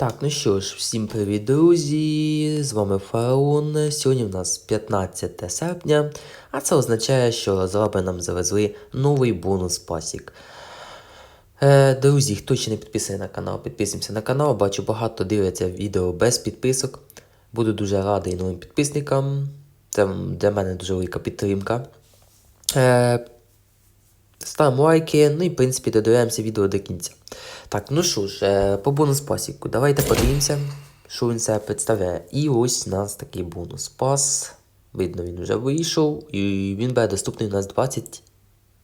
Так, ну що ж, всім привіт, друзі! З вами Фараон. Сьогодні в нас 15 серпня, а це означає, що розраби нам завезли новий бонус пасік. Е, друзі, хто ще не підписаний на канал, підписуємося на канал. Бачу, багато дивляться відео без підписок. Буду дуже радий новим підписникам. Це для мене дуже велика підтримка. Е, Ставимо лайки, ну і в принципі додивляємося відео до кінця. Так, ну що ж, е, по бонус пасіку, давайте подивимося, що він себе представляє. І ось у нас такий бонус пас. Видно, він вже вийшов, і він буде доступний у нас 20,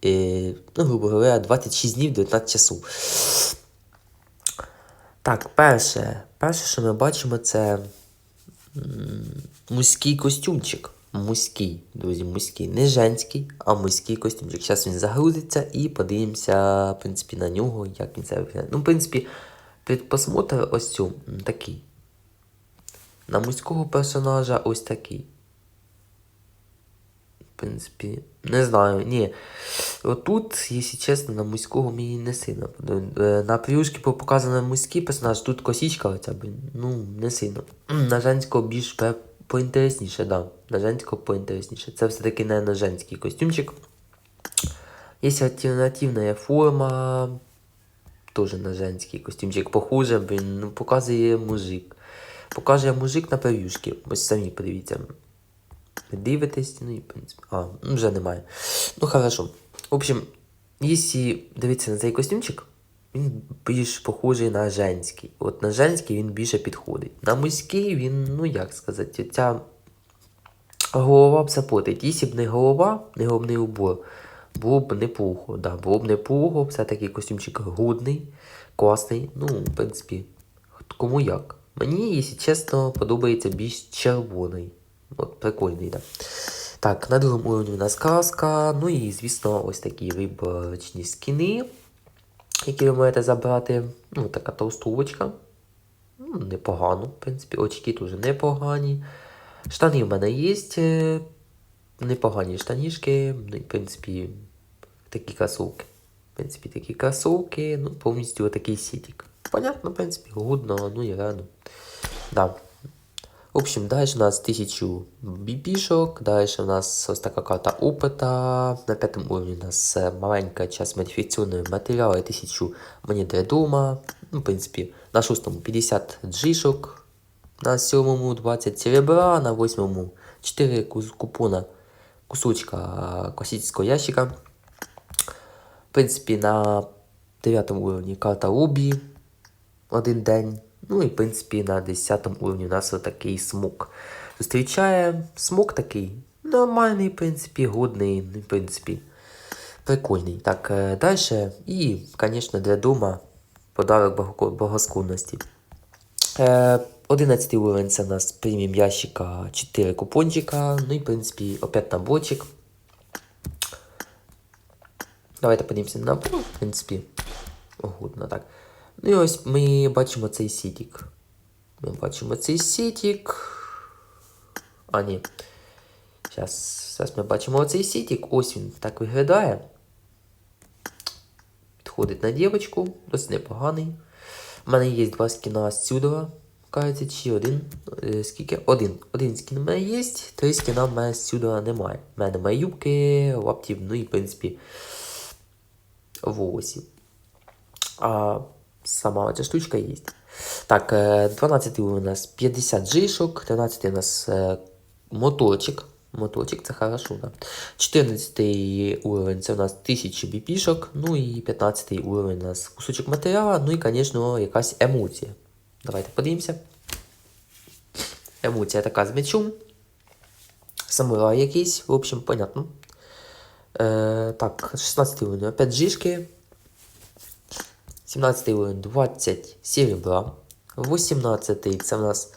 е, ну, грубо говоря, 26 днів 19 часу. Так, перше, перше, що ми бачимо, це мужський костюмчик. Мужський, друзі, мужський. Не женський, а мужський костюмчик. Зараз він загрузиться і подивимося, в принципі, на нього, як він це виглядає. Ну, в принципі, під просмотр ось цю такий. На мужського персонажа ось такий. В принципі, не знаю, ні. Отут, якщо чесно, на мужського мені не сильно. Е, На плюшки показано мужський персонаж, тут косічка оця, ну, не сильно. На женського більш поінтересніше, да. На женського поінтересніше. Це все-таки не на женський костюмчик. Є альтернативна форма. Тоже на женський костюмчик похоже, блін, ну, показує мужик. Показує мужик на перюшки. Ось самі подивіться. Дивитесь, ну і в принципі. А, ну вже немає. Ну хорошо. В общем, якщо дивитися на цей костюмчик, він більш похожий на женський. От на женський він більше підходить. На мужський він, ну як сказати, ця голова б запотить. Якщо б не голова, не головний убор, було б неплохо. Да, було б неплохо, все-таки костюмчик грудний, класний. Ну, в принципі, кому як. Мені, якщо чесно, подобається більш червоний. От прикольний, да. Так, на другому уровні у нас краска. Ну і, звісно, ось такі виборочні скіни, які ви можете забрати. Ну, така толстовочка. Ну, непогано, в принципі, очки теж непогані. Штани в мене є. е, Непогані штанішки. Ну, в принципі, такі кросовки. В принципі, такі кросовки, ну, повністю отакий сітік. Понятно, в принципі, гудно, ну і рано. Да. В общем, далі у нас 1000 біпішок, далі у нас ось така карта опита. На п'ятому уровні у нас е, маленька часть модифікаційної матеріали, 1000 монет редума. Ну, в принципі, на шостому 50 джишок, на сьомому 20 серебра, на восьмому 4 кус- купона кусочка класичного ящика. В принципі, на 9 уровні карта Рубі один день. Ну і в принципі на 10 уровні у нас отакий смок. Зустрічає смок такий нормальний, в принципі, годний, в принципі, прикольний. Так, е, далі. І, звісно, для дома подарок Е, 11 уровень це у нас преміум ящика 4 купончика. Ну і, в принципі, опять наборчик. Давайте подивимося на набор, в принципі. Годно так. Ну і ось ми бачимо цей сітік. Ми бачимо цей сітік. А, ні. Зараз, зараз ми бачимо оцей сітік. Ось він так виглядає. Підходить на дівочку, досить непоганий. У мене є два скіна з Сюдова. Кажеться, чи один. Е, Скільки? Один. Один скін у мене є, три скіна в мене з немає. У мене немає юбки, лаптів, ну і в принципі волосів. А сама ця штучка є. Так, е, 12 у нас 50 жишок, 13 у нас е, моточок. Моточок це хорошо, да. 14 уровень це у нас 1000 біпішок, ну і 15 уровень у нас кусочок матеріалу, ну і, звісно, якась емоція. Давайте подивимося. Емоція така з мечом. Самурай якийсь, в общем, понятно. Е, так, 16 уровень, опять жишки. 17 уровень 20 серебра. 18 це в нас.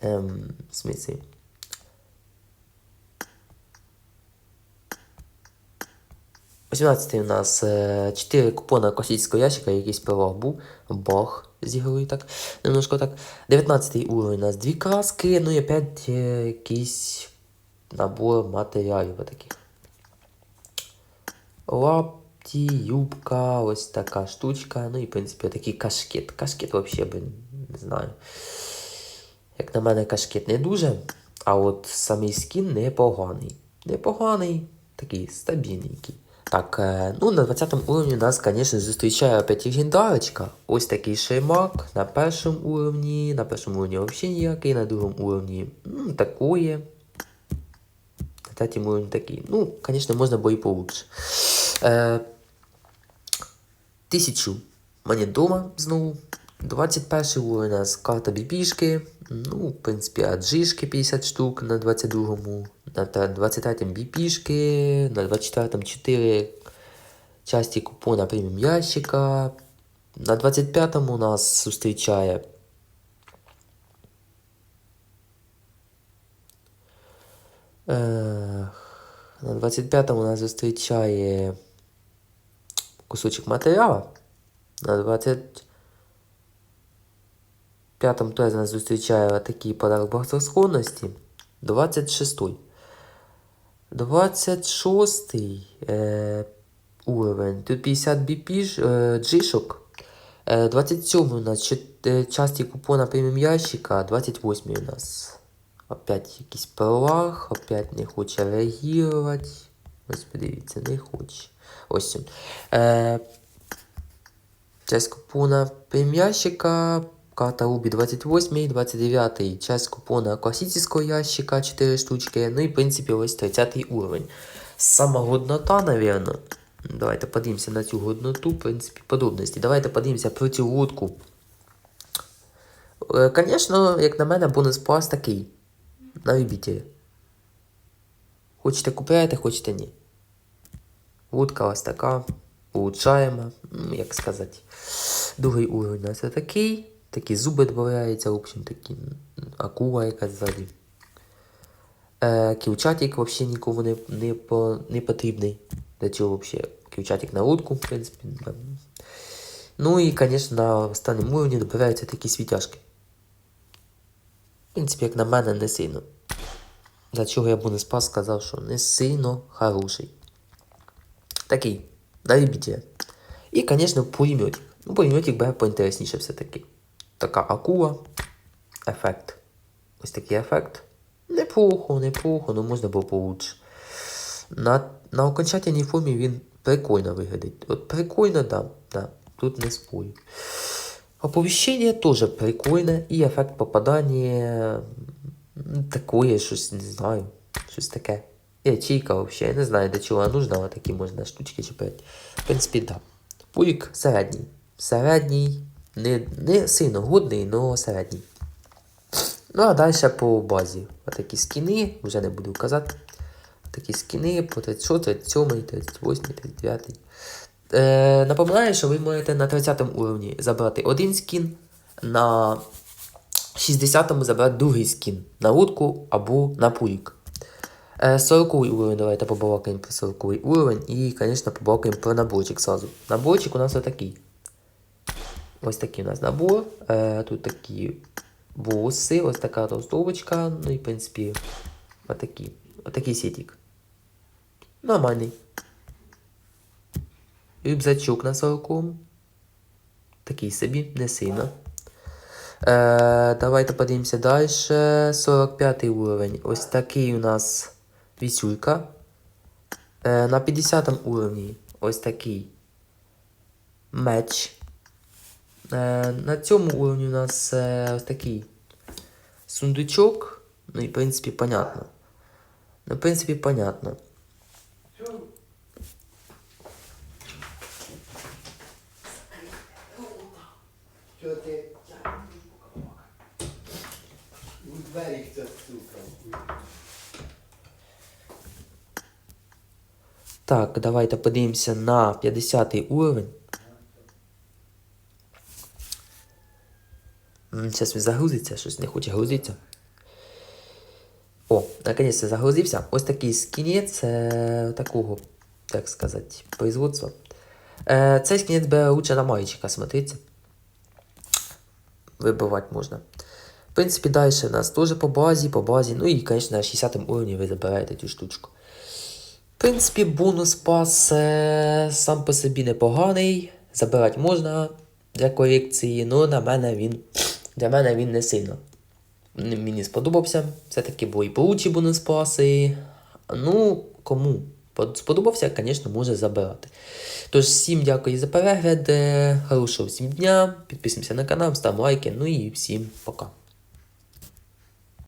Ем, в смысле? Восемнадцятий у нас е, 4 купона класичного ящика, якийсь пирог був. Бах з ігрою так. Немножко так. 19 уровень у нас дві краски, ну і опять е, якийсь набор матеріалів таких. Лап, юбка, ось така штучка. Ну і, в принципі, такий кашкет. Кашкет взагалі, блін, не знаю. Як на мене, кашкет не дуже, а от самий скін непоганий. Непоганий, такий стабільненький. Так, е, ну на 20 уровні нас, звісно, зустрічає опять легендарочка. Ось такий шеймак на першому уровні, на першому уровні взагалі ніякий, на другому уровні ну, такое. На третьому уровні такий. Ну, звісно, можна було і получше. Е, тисячу монет дома знову. 21 уровень у нас карта бібішки. Ну, в принципі, аджишки 50 штук на 22-му. На 23-му біпішки. На 24-му 4 часті купона преміум ящика. На 25-му у нас зустрічає. Е, на 25-му нас зустрічає кусочок матеріалу. На 25-му теж нас зустрічає такий подарок багатосховності. 26-й. 26-й е, уровень. Тут 50 BP е, джишок. Е, 27 у нас е, часті купона преміум ящика, 28 у нас. Опять якийсь пролаг, опять не хоче реагувати. Ось подивіться, не хоче. Ось. Е, часть купона ящика, карта Рубі 28, 29, часть купона класичного ящика 4 штучки. Ну і в принципі ось 30 уровень. Сама годнота, наверное. Давайте подивимося на цю годноту, в принципі, подробності. Давайте подивимося про цю лодку. Е, як на мене, бонус плас такий. На любителя. Хочете купляєте, хочете ні. Лодка ось така. Улучшаємо. Ну, як сказати. Другий уровень у нас такий. Такі зуби додаються, в общем, такі акула якась ззаді. Е, кілчатик взагалі нікому не, не, по, не потрібний. Для чого взагалі кілчатик на лодку, в принципі. Ну і, звісно, на останньому уровні додаються такі світяшки. В принципі, як на мене, не сильно. Для чого я бонус пас сказав, що не сильно хороший. Такий, на любителя. І, звісно, пулеметик. Ну, пулеметик буде поінтересніше все-таки. Така акула. Ефект. Ось такий ефект. Неплохо, неплохо, ну можна було получше. На, на окончательній формі він прикольно виглядить. От прикольно, да, да. Тут не спорю. Оповіщення теж прикольне, і ефект попадання такое, щось не знаю. Щось таке. І ячейка взагалі, я не знаю, для чого нужна, але такі можна штучки чіпати. В принципі. Да. Пулік середній. Середній, не, не сильно годний, але середній. Ну, а далі по базі. Отакі скіни, вже не буду казати. Такі скіни по 36, 37, 38, 39. Е, напоминаю, що ви можете на 30 уровні забрати один скін, на 60 забрати другий скін на лодку або на пулік. Е, 40 уровень, давайте побалакаємо про 40 уровень і, звісно, побалакаємо про наборчик сразу. Наборчик у нас отакий. Ось такий у нас набор. Е, тут такі буси, ось така толстовочка, ну і в принципі отакі. Отакий сетик. Нормальний. Рюкзачок на 40. Такий собі, не сильно. Е, давайте подивимося далі. 45 уровень. Ось такий у нас вісюлька. Е, на 50 уровні ось такий меч. Е, на цьому уровні у нас е, ось такий сундучок. Ну і в принципі понятно. Ну, в принципі, понятно. Що ти? Двері ця сука. Так, давайте подивимося на 50 уровень. Зараз він загрузиться, щось не хоче грузитися. О, наконець загрузився. Ось такий скінець е, такого, так сказати, производства. Е, цей скінець бере лучше на мальчика, смотрите. Вибивати можна. В принципі, далі у нас теж по базі, по базі. Ну і, звісно, на 60 уровні ви забираєте цю штучку. В принципі, бонус пас е, сам по собі непоганий. Забирати можна для корекції, але на мене він, для мене він не сильно. Мені сподобався. Все-таки були і получі бонус паси. Ну, кому сподобався, звісно, може забирати. Тож, всім дякую за перегляд. е, Хорошого всім дня. Підписуємося на канал, ставимо лайки. Ну і всім пока.